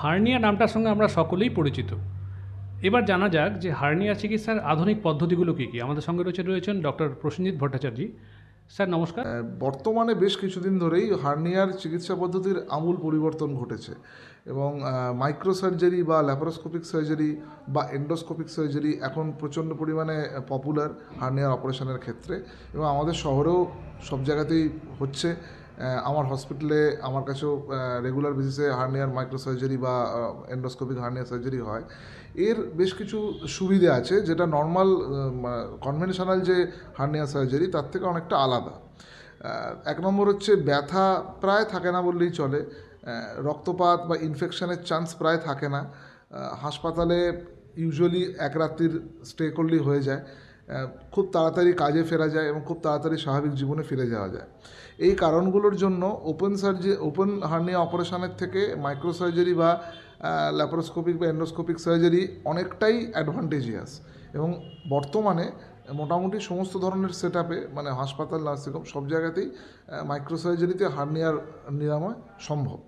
Hernia নামটার সঙ্গে আমরা সকলেই পরিচিত। এবার জানা যাক যে হার্নিয়া চিকিৎসার আধুনিক পদ্ধতিগুলো কী কী। আমাদের সঙ্গে রয়েছে রয়েছেন ডক্টর প্রসেনজিৎ ভট্টাচার্য। স্যার, নমস্কার। বর্তমানে বেশ কিছুদিন ধরেই হার্নিয়ার চিকিৎসা পদ্ধতির আমূল পরিবর্তন ঘটেছে এবং মাইক্রো সার্জারি বা ল্যাপারোস্কোপিক সার্জারি বা এন্ডোস্কোপিক সার্জারি এখন প্রচণ্ড পরিমাণে পপুলার হার্নিয়ার অপারেশনের ক্ষেত্রে এবং আমাদের শহরেও সব জায়গাতেই হচ্ছে। আমার হসপিটালে আমার কাছেও রেগুলার বেসিসে হার্নিয়ার মাইক্রো সার্জারি বা এন্ডোস্কোপিক হার্নিয়ার সার্জারি হয়। এর বেশ কিছু সুবিধে আছে, যেটা নর্মাল কনভেনশনাল যে হার্নিয়া সার্জারি তার থেকে অনেকটা আলাদা। এক নম্বর হচ্ছে ব্যথা প্রায় থাকে না বললেই চলে। রক্তপাত বা ইনফেকশনের চান্স প্রায় থাকে না। হাসপাতালে ইউজুয়ালি এক রাত্রির স্টে করলেই হয়ে যায়। খুব তাড়াতাড়ি কাজে ফেরা যায় এবং খুব তাড়াতাড়ি স্বাভাবিক জীবনে ফিরে যাওয়া যায়। এই কারণগুলোর জন্য ওপেন সার্জি ওপেন হার্নিয়া অপারেশনের থেকে মাইক্রো সার্জারি বা ল্যাপারোস্কোপিক বা এন্ডোস্কোপিক সার্জারি অনেকটাই অ্যাডভান্টেজিয়াস এবং বর্তমানে মোটামুটি সমস্ত ধরনের সেট মানে হাসপাতাল নার্সিংহোম সব জায়গাতেই মাইক্রো সার্জারিতে হার্নিয়ার নিরাময় সম্ভব।